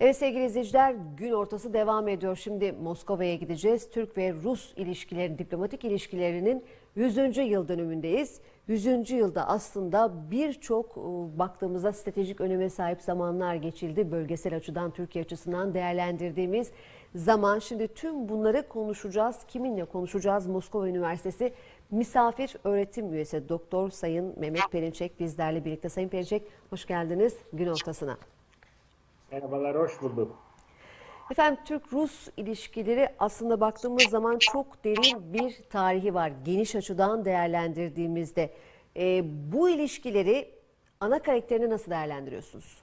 Evet sevgili izleyiciler gün ortası devam ediyor. Şimdi Moskova'ya gideceğiz. Türk ve Rus ilişkilerin, diplomatik ilişkilerinin 100. yıl dönümündeyiz. 100. yılda aslında birçok e, baktığımızda stratejik öneme sahip zamanlar geçildi. Bölgesel açıdan Türkiye açısından değerlendirdiğimiz zaman. Şimdi tüm bunları konuşacağız. Kiminle konuşacağız? Moskova Üniversitesi misafir öğretim üyesi Doktor Sayın Mehmet Perinçek bizlerle birlikte. Sayın Perinçek hoş geldiniz gün ortasına. Merhabalar, hoş bulduk. Efendim Türk-Rus ilişkileri aslında baktığımız zaman çok derin bir tarihi var. Geniş açıdan değerlendirdiğimizde. Ee, bu ilişkileri ana karakterini nasıl değerlendiriyorsunuz?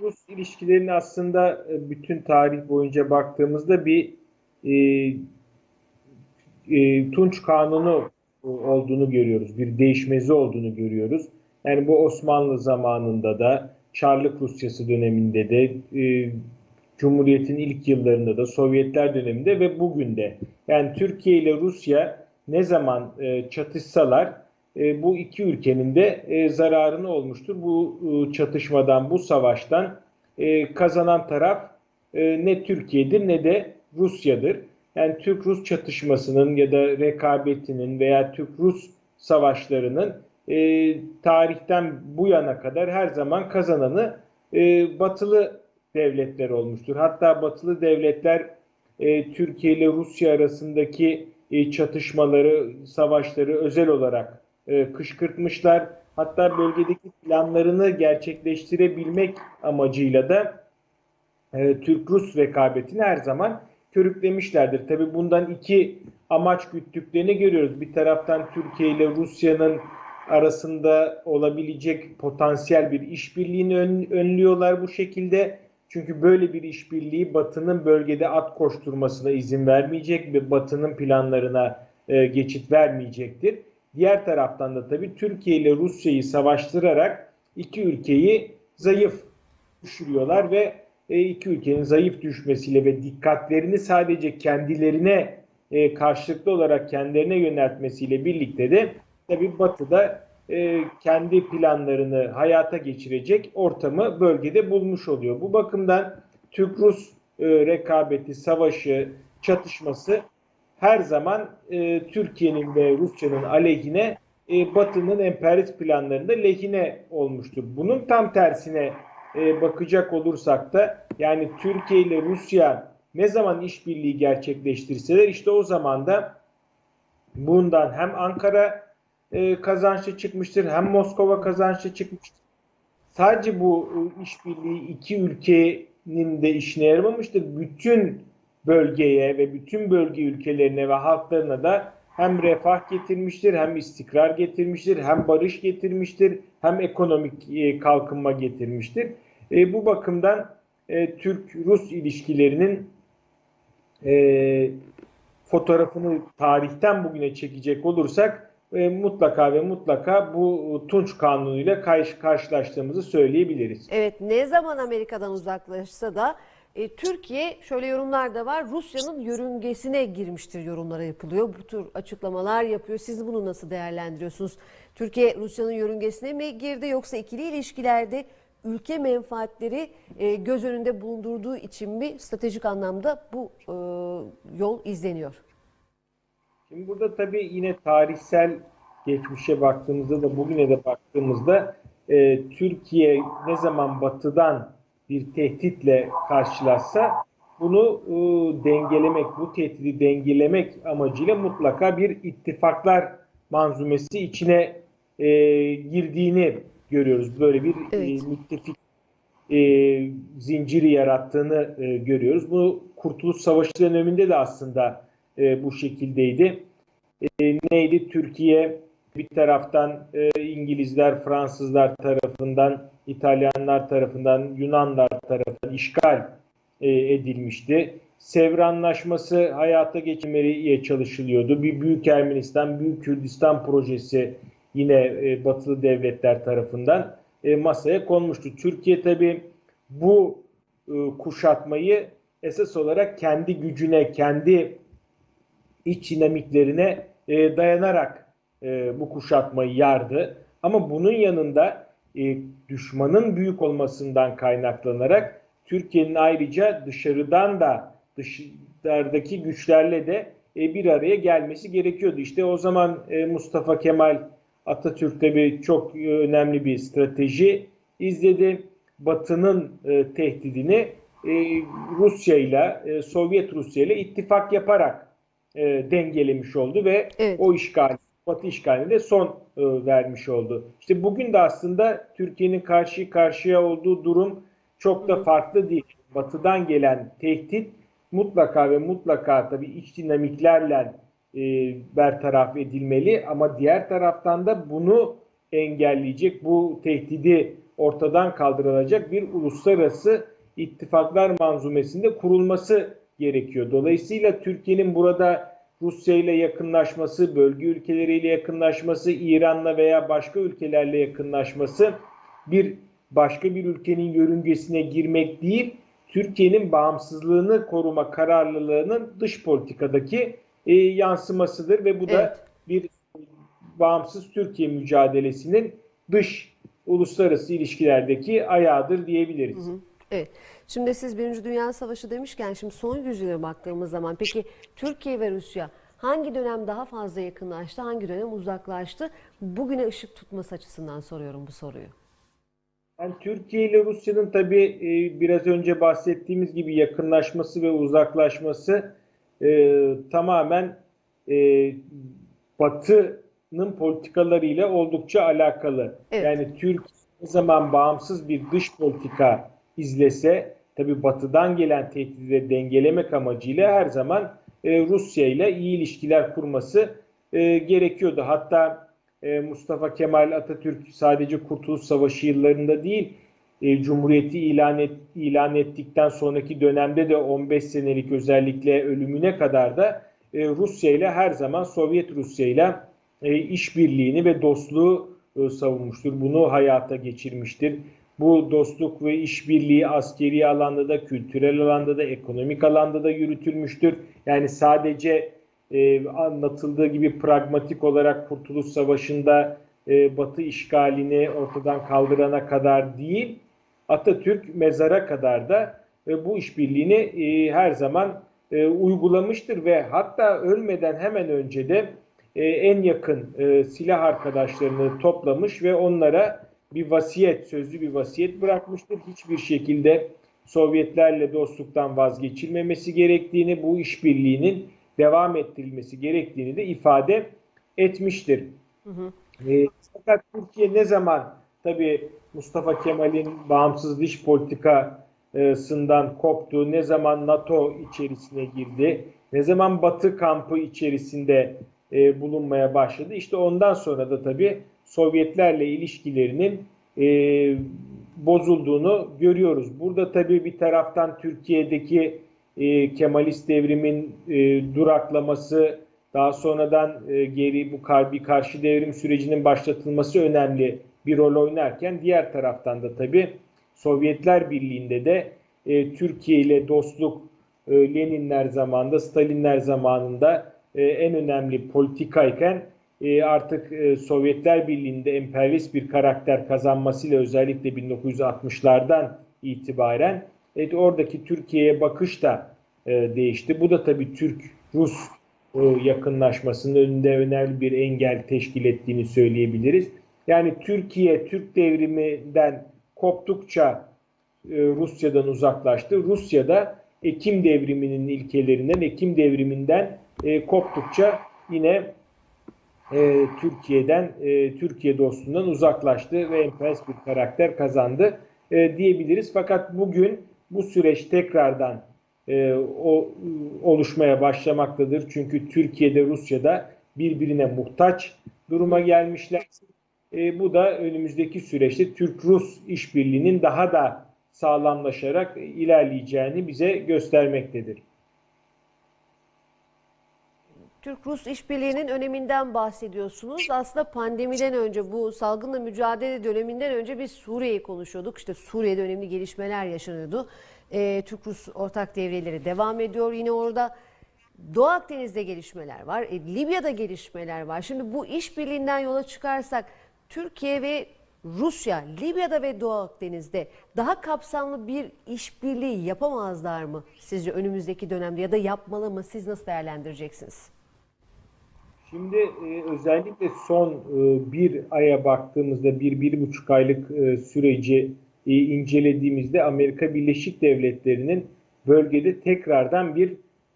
Rus ilişkilerini aslında e, bütün tarih boyunca baktığımızda bir e, e, Tunç Kanunu olduğunu görüyoruz. Bir değişmezi olduğunu görüyoruz. Yani bu Osmanlı zamanında da, Çarlık Rusyası döneminde de, e, Cumhuriyet'in ilk yıllarında da, Sovyetler döneminde ve bugün de. Yani Türkiye ile Rusya ne zaman e, çatışsalar e, bu iki ülkenin de e, zararını olmuştur. Bu e, çatışmadan, bu savaştan e, kazanan taraf e, ne Türkiye'dir ne de Rusya'dır. Yani Türk-Rus çatışmasının ya da rekabetinin veya Türk-Rus savaşlarının e, tarihten bu yana kadar her zaman kazananı e, batılı devletler olmuştur. Hatta batılı devletler e, Türkiye ile Rusya arasındaki e, çatışmaları, savaşları özel olarak e, kışkırtmışlar. Hatta bölgedeki planlarını gerçekleştirebilmek amacıyla da e, Türk-Rus rekabetini her zaman körüklemişlerdir. Tabi bundan iki amaç güttüklerini görüyoruz. Bir taraftan Türkiye ile Rusya'nın arasında olabilecek potansiyel bir işbirliğini ön, önlüyorlar bu şekilde. Çünkü böyle bir işbirliği Batı'nın bölgede at koşturmasına izin vermeyecek ve Batı'nın planlarına e, geçit vermeyecektir. Diğer taraftan da tabii Türkiye ile Rusya'yı savaştırarak iki ülkeyi zayıf düşürüyorlar ve e, iki ülkenin zayıf düşmesiyle ve dikkatlerini sadece kendilerine e, karşılıklı olarak kendilerine yöneltmesiyle birlikte de tabii Batı'da e, kendi planlarını hayata geçirecek ortamı bölgede bulmuş oluyor. Bu bakımdan Türk-Rus rekabeti, savaşı, çatışması her zaman Türkiye'nin ve Rusya'nın aleyhine Batı'nın emperyalist planlarında lehine olmuştur. Bunun tam tersine bakacak olursak da yani Türkiye ile Rusya ne zaman işbirliği gerçekleştirseler işte o zaman da bundan hem Ankara e, kazançlı çıkmıştır hem Moskova kazançlı çıkmıştır. Sadece bu e, işbirliği iki ülkenin de işine yaramamıştır. Bütün bölgeye ve bütün bölge ülkelerine ve halklarına da hem refah getirmiştir, hem istikrar getirmiştir, hem barış getirmiştir, hem ekonomik e, kalkınma getirmiştir. E, bu bakımdan e, Türk-Rus ilişkilerinin e, fotoğrafını tarihten bugüne çekecek olursak e, mutlaka ve mutlaka bu Tunç Kanunu ile karşı, karşılaştığımızı söyleyebiliriz. Evet ne zaman Amerika'dan uzaklaşsa da e, Türkiye şöyle yorumlar da var Rusya'nın yörüngesine girmiştir yorumlara yapılıyor. Bu tür açıklamalar yapıyor. Siz bunu nasıl değerlendiriyorsunuz? Türkiye Rusya'nın yörüngesine mi girdi yoksa ikili ilişkilerde ülke menfaatleri e, göz önünde bulundurduğu için mi stratejik anlamda bu e, yol izleniyor? Şimdi burada tabii yine tarihsel geçmişe baktığımızda da bugüne de baktığımızda e, Türkiye ne zaman batıdan bir tehditle karşılaşsa bunu e, dengelemek, bu tehdidi dengelemek amacıyla mutlaka bir ittifaklar manzumesi içine e, girdiğini görüyoruz. Böyle bir evet. e, müttefik e, zinciri yarattığını e, görüyoruz. Bu Kurtuluş Savaşı döneminde de aslında e, bu şekildeydi. E, neydi? Türkiye bir taraftan e, İngilizler, Fransızlar tarafından, İtalyanlar tarafından, Yunanlar tarafından işgal e, edilmişti. Sevr Anlaşması hayata geçirmeye çalışılıyordu. Bir Büyük Ermenistan, Büyük Kürdistan projesi yine e, batılı devletler tarafından e, masaya konmuştu. Türkiye tabi bu e, kuşatmayı esas olarak kendi gücüne, kendi iç dinamiklerine e, dayanarak e, bu kuşatmayı yardı. Ama bunun yanında e, düşmanın büyük olmasından kaynaklanarak Türkiye'nin ayrıca dışarıdan da dışarıdaki güçlerle de e, bir araya gelmesi gerekiyordu. İşte o zaman e, Mustafa Kemal Atatürk tabii çok e, önemli bir strateji izledi. Batı'nın e, tehdidini e, Rusya ile e, Sovyet Rusya ile ittifak yaparak e, dengelemiş oldu ve Evet. o işgal Batı işgaline de son e, vermiş oldu. İşte bugün de aslında Türkiye'nin karşı karşıya olduğu durum çok da farklı değil. Batı'dan gelen tehdit mutlaka ve mutlaka tabii iç dinamiklerle e, bertaraf edilmeli ama diğer taraftan da bunu engelleyecek, bu tehdidi ortadan kaldırılacak bir uluslararası ittifaklar manzumesinde kurulması gerekiyor. Dolayısıyla Türkiye'nin burada Rusya ile yakınlaşması, bölge ülkeleriyle yakınlaşması, İran'la veya başka ülkelerle yakınlaşması bir başka bir ülkenin yörüngesine girmek değil, Türkiye'nin bağımsızlığını koruma kararlılığının dış politikadaki e, yansımasıdır ve bu da Evet. bir bağımsız Türkiye mücadelesinin dış uluslararası ilişkilerdeki ayağıdır diyebiliriz. Evet. Şimdi siz Birinci Dünya Savaşı demişken şimdi son yüzyıla baktığımız zaman peki Türkiye ve Rusya hangi dönem daha fazla yakınlaştı, hangi dönem uzaklaştı? Bugüne ışık tutması açısından soruyorum bu soruyu. Yani Türkiye ile Rusya'nın tabii e, biraz önce bahsettiğimiz gibi yakınlaşması ve uzaklaşması e, tamamen e, Batı'nın politikalarıyla oldukça alakalı. Evet. Yani Türkiye ne zaman bağımsız bir dış politika izlese tabii Batı'dan gelen tehdidi de dengelemek amacıyla her zaman e, Rusya ile iyi ilişkiler kurması e, gerekiyordu. Hatta e, Mustafa Kemal Atatürk sadece Kurtuluş Savaşı yıllarında değil, e, Cumhuriyeti ilan, et, ilan ettikten sonraki dönemde de 15 senelik özellikle ölümüne kadar da e, Rusya ile her zaman Sovyet Rusya ile e, işbirliğini ve dostluğu e, savunmuştur. Bunu hayata geçirmiştir. Bu dostluk ve işbirliği askeri alanda da, kültürel alanda da, ekonomik alanda da yürütülmüştür. Yani sadece e, anlatıldığı gibi pragmatik olarak Kurtuluş Savaşı'nda e, Batı işgalini ortadan kaldırana kadar değil, Atatürk mezara kadar da e, bu işbirliğini e, her zaman e, uygulamıştır ve hatta ölmeden hemen önce de e, en yakın e, silah arkadaşlarını toplamış ve onlara bir vasiyet, sözlü bir vasiyet bırakmıştır. Hiçbir şekilde Sovyetlerle dostluktan vazgeçilmemesi gerektiğini, bu işbirliğinin devam ettirilmesi gerektiğini de ifade etmiştir. E, fakat Türkiye ne zaman tabii Mustafa Kemal'in bağımsız dış politikasından koptu, ne zaman NATO içerisine girdi, ne zaman Batı kampı içerisinde e, bulunmaya başladı. İşte ondan sonra da tabii Sovyetlerle ilişkilerinin e, bozulduğunu görüyoruz. Burada tabii bir taraftan Türkiye'deki e, Kemalist devrimin e, duraklaması, daha sonradan e, geri bu kar, bir karşı devrim sürecinin başlatılması önemli bir rol oynarken diğer taraftan da tabii Sovyetler Birliği'nde de e, Türkiye ile dostluk e, Leninler zamanında, Stalinler zamanında e, en önemli politikayken e, artık e, Sovyetler Birliği'nde emperyalist bir karakter kazanmasıyla özellikle 1960'lardan itibaren e, oradaki Türkiye'ye bakış da e, değişti. Bu da tabii Türk-Rus e, yakınlaşmasının önünde önemli bir engel teşkil ettiğini söyleyebiliriz. Yani Türkiye Türk devriminden koptukça e, Rusya'dan uzaklaştı. Rusya da Ekim devriminin ilkelerinden, Ekim devriminden e, koptukça yine e, Türkiye'den, e, Türkiye dostluğundan uzaklaştı ve emperyalist bir karakter kazandı e, diyebiliriz. Fakat bugün bu süreç tekrardan e, o oluşmaya başlamaktadır. Çünkü Türkiye'de, Rusya'da birbirine muhtaç duruma gelmişler. E, bu da önümüzdeki süreçte Türk-Rus işbirliğinin daha da sağlamlaşarak ilerleyeceğini bize göstermektedir. Türk-Rus işbirliğinin öneminden bahsediyorsunuz. Aslında pandemiden önce bu salgınla mücadele döneminden önce biz Suriye'yi konuşuyorduk. İşte Suriye'de önemli gelişmeler yaşanıyordu. Ee, Türk-Rus ortak devreleri devam ediyor. Yine orada Doğu Akdeniz'de gelişmeler var. E, Libya'da gelişmeler var. Şimdi bu işbirliğinden yola çıkarsak Türkiye ve Rusya, Libya'da ve Doğu Akdeniz'de daha kapsamlı bir işbirliği yapamazlar mı sizce önümüzdeki dönemde ya da yapmalı mı? Siz nasıl değerlendireceksiniz? Şimdi e, özellikle son e, bir aya baktığımızda bir, bir buçuk aylık e, süreci e, incelediğimizde Amerika Birleşik Devletleri'nin bölgede tekrardan bir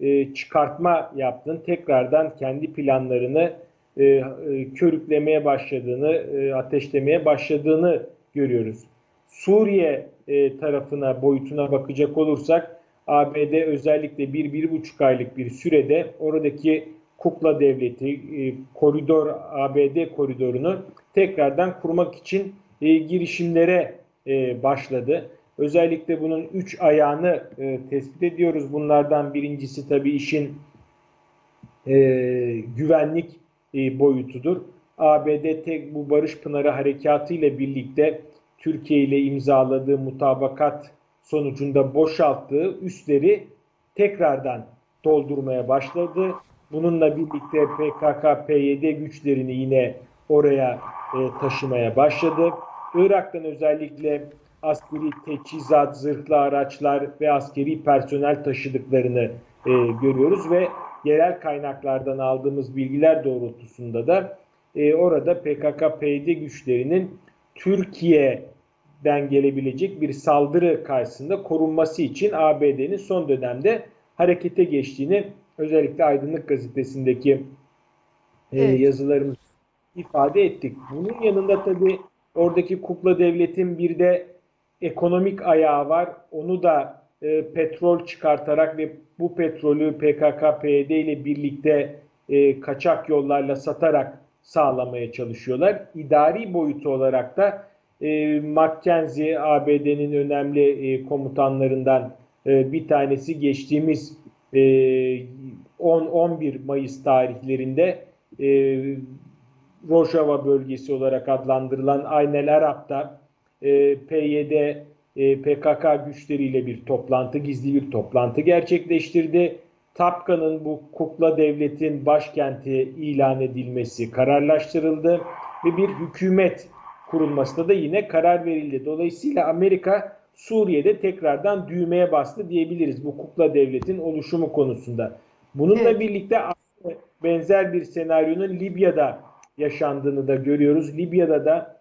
e, çıkartma yaptığını, tekrardan kendi planlarını e, e, körüklemeye başladığını, e, ateşlemeye başladığını görüyoruz. Suriye e, tarafına, boyutuna bakacak olursak ABD özellikle bir, bir buçuk aylık bir sürede oradaki kukla devleti, e, koridor, ABD koridorunu tekrardan kurmak için e, girişimlere e, başladı. Özellikle bunun üç ayağını tespit ediyoruz. Bunlardan birincisi tabii işin güvenlik boyutudur. ABD tek bu Barış Pınarı Harekatı ile birlikte Türkiye ile imzaladığı mutabakat sonucunda boşalttığı üsleri tekrardan doldurmaya başladı. Bununla birlikte PKK, PYD güçlerini yine oraya e, taşımaya başladı. Irak'tan özellikle askeri teçhizat, zırhlı araçlar ve askeri personel taşıdıklarını e, görüyoruz ve yerel kaynaklardan aldığımız bilgiler doğrultusunda da e, orada PKK-PYD güçlerinin Türkiye'den gelebilecek bir saldırı karşısında korunması için ABD'nin son dönemde harekete geçtiğini özellikle Aydınlık Gazetesi'ndeki e, Evet. yazılarımız ifade ettik. Bunun yanında tabii oradaki kukla devletin bir de ekonomik ayağı var. Onu da e, petrol çıkartarak ve bu petrolü PKK-PYD ile birlikte e, kaçak yollarla satarak sağlamaya çalışıyorlar. İdari boyutu olarak da e, McKenzie ABD'nin önemli e, komutanlarından e, bir tanesi geçtiğimiz 10-11 Mayıs tarihlerinde e, Rojava bölgesi olarak adlandırılan Aynel Arap'ta e, PYD e, PKK güçleriyle bir toplantı, gizli bir toplantı gerçekleştirdi. Tapkan'ın bu kukla devletin başkenti ilan edilmesi kararlaştırıldı ve bir hükümet kurulmasına da yine karar verildi. Dolayısıyla Amerika Suriye'de tekrardan düğmeye bastı diyebiliriz bu kukla devletin oluşumu konusunda. Bununla Evet. birlikte benzer bir senaryonun Libya'da yaşandığını da görüyoruz. Libya'da da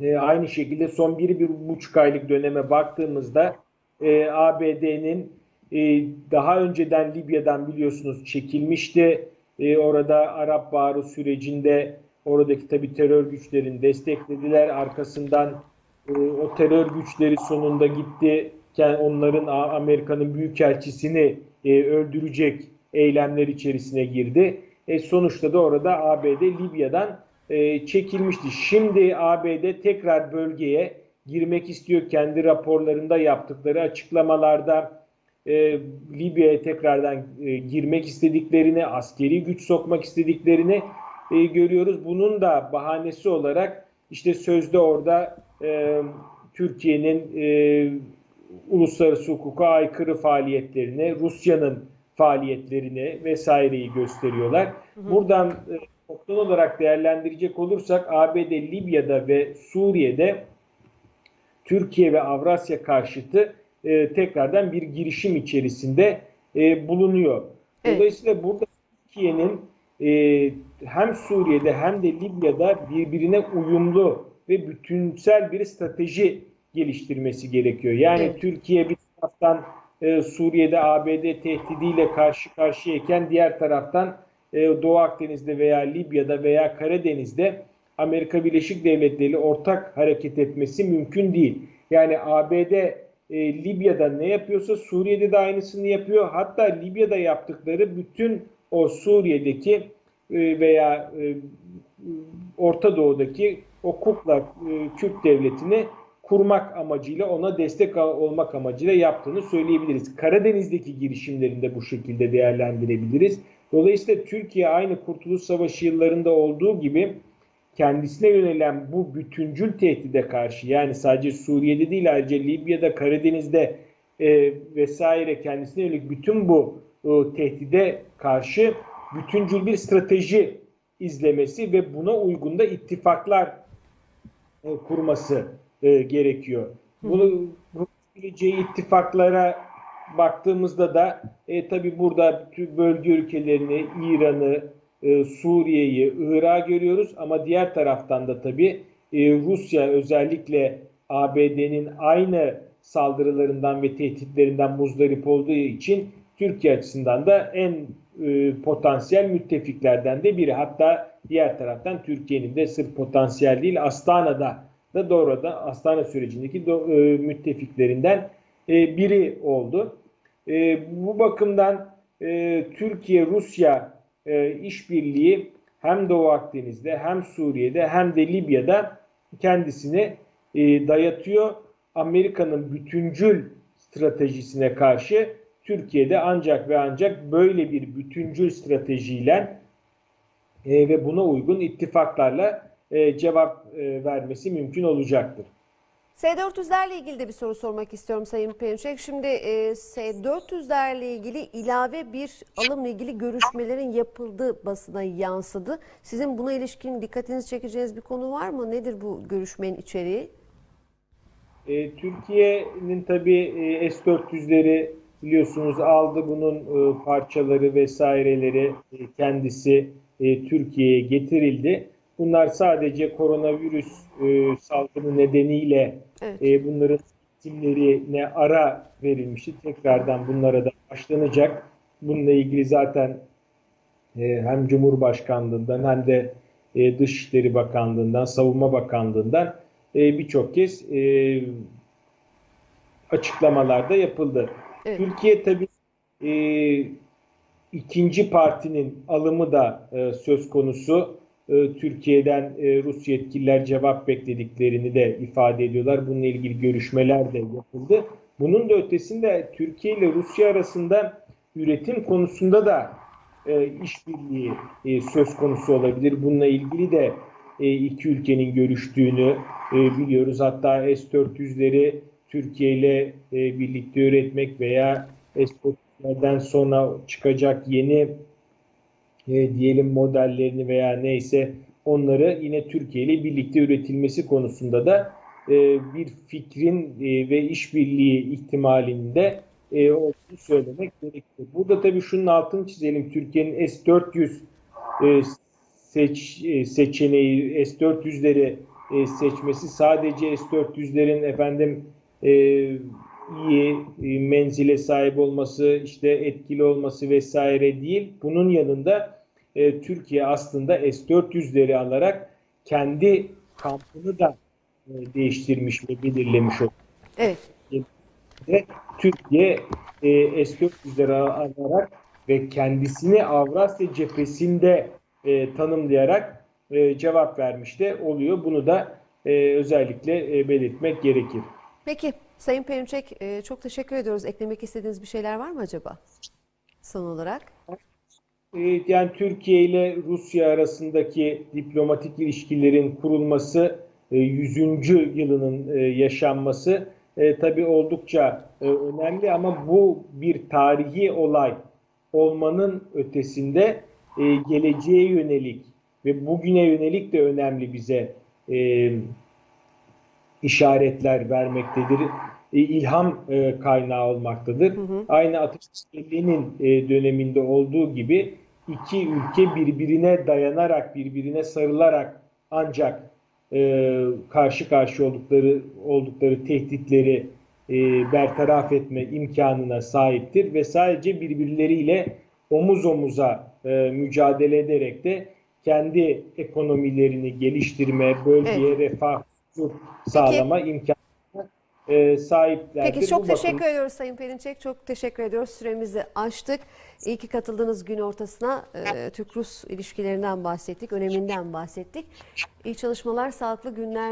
e, aynı şekilde son bir, bir buçuk aylık döneme baktığımızda e, ABD'nin e, daha önceden Libya'dan biliyorsunuz çekilmişti. E, orada Arap Baharı sürecinde oradaki tabi terör güçlerini desteklediler. Arkasından o terör güçleri sonunda gitti. Onların Amerika'nın büyükelçisini e, öldürecek eylemler içerisine girdi. E, sonuçta da orada ABD Libya'dan e, çekilmişti. Şimdi ABD tekrar bölgeye girmek istiyor. Kendi raporlarında yaptıkları açıklamalarda e, Libya'ya tekrardan e, girmek istediklerini, askeri güç sokmak istediklerini e, görüyoruz. Bunun da bahanesi olarak işte sözde orada e, Türkiye'nin e, uluslararası hukuka aykırı faaliyetlerini, Rusya'nın faaliyetlerini vesaireyi gösteriyorlar. Buradan e, toplam olarak değerlendirecek olursak ABD Libya'da ve Suriye'de Türkiye ve Avrasya karşıtı e, tekrardan bir girişim içerisinde e, bulunuyor. Evet. Dolayısıyla burada Türkiye'nin e, hem Suriye'de hem de Libya'da birbirine uyumlu ve bütünsel bir strateji geliştirmesi gerekiyor. Yani Evet. Türkiye bir taraftan e, Suriye'de ABD tehdidiyle karşı karşıyayken diğer taraftan e, Doğu Akdeniz'de veya Libya'da veya Karadeniz'de Amerika Birleşik Devletleri ile ortak hareket etmesi mümkün değil. Yani ABD e, Libya'da ne yapıyorsa Suriye'de de aynısını yapıyor. Hatta Libya'da yaptıkları bütün o Suriye'deki e, veya e, Orta Doğu'daki o kukla e, Kürt devletini kurmak amacıyla ona destek olmak amacıyla yaptığını söyleyebiliriz. Karadeniz'deki girişimlerinde bu şekilde değerlendirebiliriz. Dolayısıyla Türkiye aynı Kurtuluş Savaşı yıllarında olduğu gibi kendisine yönelen bu bütüncül tehdide karşı yani sadece Suriye'de değil ayrıca Libya'da, Karadeniz'de e, vesaire kendisine yönelik bütün bu e, tehdide karşı bütüncül bir strateji izlemesi ve buna uygun da ittifaklar e, kurması e, gerekiyor. Bunu bu geleceği ittifaklara baktığımızda da e, tabi burada tüm bölge ülkelerini, İran'ı, e, Suriye'yi, Irak'ı görüyoruz ama diğer taraftan da tabi Rusya özellikle ABD'nin aynı saldırılarından ve tehditlerinden muzdarip olduğu için Türkiye açısından da en e, potansiyel müttefiklerden de biri. Hatta diğer taraftan Türkiye'nin de sırf potansiyel değil Astana'da da doğrudan Astana sürecindeki do, e, müttefiklerinden e, biri oldu. E, bu bakımdan e, Türkiye-Rusya e, işbirliği hem Doğu Akdeniz'de hem Suriye'de hem de Libya'da kendisini e, dayatıyor. Amerika'nın bütüncül stratejisine karşı Türkiye'de ancak ve ancak böyle bir bütüncül stratejiyle e, ve buna uygun ittifaklarla e, cevap e, vermesi mümkün olacaktır. S-400'lerle ilgili de bir soru sormak istiyorum Sayın Perinçek. Şimdi e, S-400'lerle ilgili ilave bir alımla ilgili görüşmelerin yapıldığı basına yansıdı. Sizin buna ilişkin dikkatinizi çekeceğiniz bir konu var mı? Nedir bu görüşmenin içeriği? E, Türkiye'nin tabii e, S-400'leri biliyorsunuz aldı bunun e, parçaları vesaireleri e, kendisi e, Türkiye'ye getirildi. Bunlar sadece koronavirüs e, salgını nedeniyle Evet. e, bunların isimlerine ara verilmişti. Tekrardan bunlara da başlanacak. Bununla ilgili zaten e, hem Cumhurbaşkanlığından hem de e, Dışişleri Bakanlığından, Savunma Bakanlığından e, birçok kez e, açıklamalarda yapıldı. Evet. Türkiye tabii e, ikinci partinin alımı da e, söz konusu. E, Türkiye'den e, Rus yetkililer cevap beklediklerini de ifade ediyorlar. Bununla ilgili görüşmeler de yapıldı. Bunun da ötesinde Türkiye ile Rusya arasında üretim konusunda da e, işbirliği e, söz konusu olabilir. Bununla ilgili de e, iki ülkenin görüştüğünü e, biliyoruz. Hatta S-400'leri Türkiye ile e, birlikte üretmek veya S-400'lerden sonra çıkacak yeni e, diyelim modellerini veya neyse onları yine Türkiye ile birlikte üretilmesi konusunda da e, bir fikrin e, ve işbirliği ihtimalinde e, olduğunu söylemek gerekiyor. Burada tabii şunun altını çizelim. Türkiye'nin S-400 e, seç, e, seçeneği S-400'leri e, seçmesi sadece S-400'lerin efendim iyi e, menzile sahip olması, işte etkili olması vesaire değil. Bunun yanında e, Türkiye aslında S-400'leri alarak kendi kampını da e, değiştirmiş ve belirlemiş oldu. Evet. Ve Türkiye e, S-400'leri alarak ve kendisini Avrasya cephesinde e, tanımlayarak e, cevap vermiş de oluyor. Bunu da e, özellikle e, belirtmek gerekir. Peki Sayın Perinçek e, çok teşekkür ediyoruz. Eklemek istediğiniz bir şeyler var mı acaba? Son olarak. E, Yani Türkiye ile Rusya arasındaki diplomatik ilişkilerin kurulması, e, 100. yılının e, yaşanması e, tabii oldukça önemli ama bu bir tarihi olay olmanın ötesinde geleceğe yönelik ve bugüne yönelik de önemli bize işaretler vermektedir. E, ilham e, kaynağı olmaktadır. Aynı Ateşkes Birliği'nin e, döneminde olduğu gibi iki ülke birbirine dayanarak, birbirine sarılarak ancak karşı karşı oldukları oldukları tehditleri bertaraf etme imkanına sahiptir ve sadece birbirleriyle omuz omuza mücadele ederek de kendi ekonomilerini geliştirme, bölgeye refah sağlama imkanına e, sahiplerdir. Peki çok Bu teşekkür ediyoruz Sayın Perinçek. Çok teşekkür ediyoruz. Süremizi aştık. İyi ki katıldığınız gün ortasına e, Türk-Rus ilişkilerinden bahsettik, öneminden bahsettik. İyi çalışmalar, sağlıklı günler.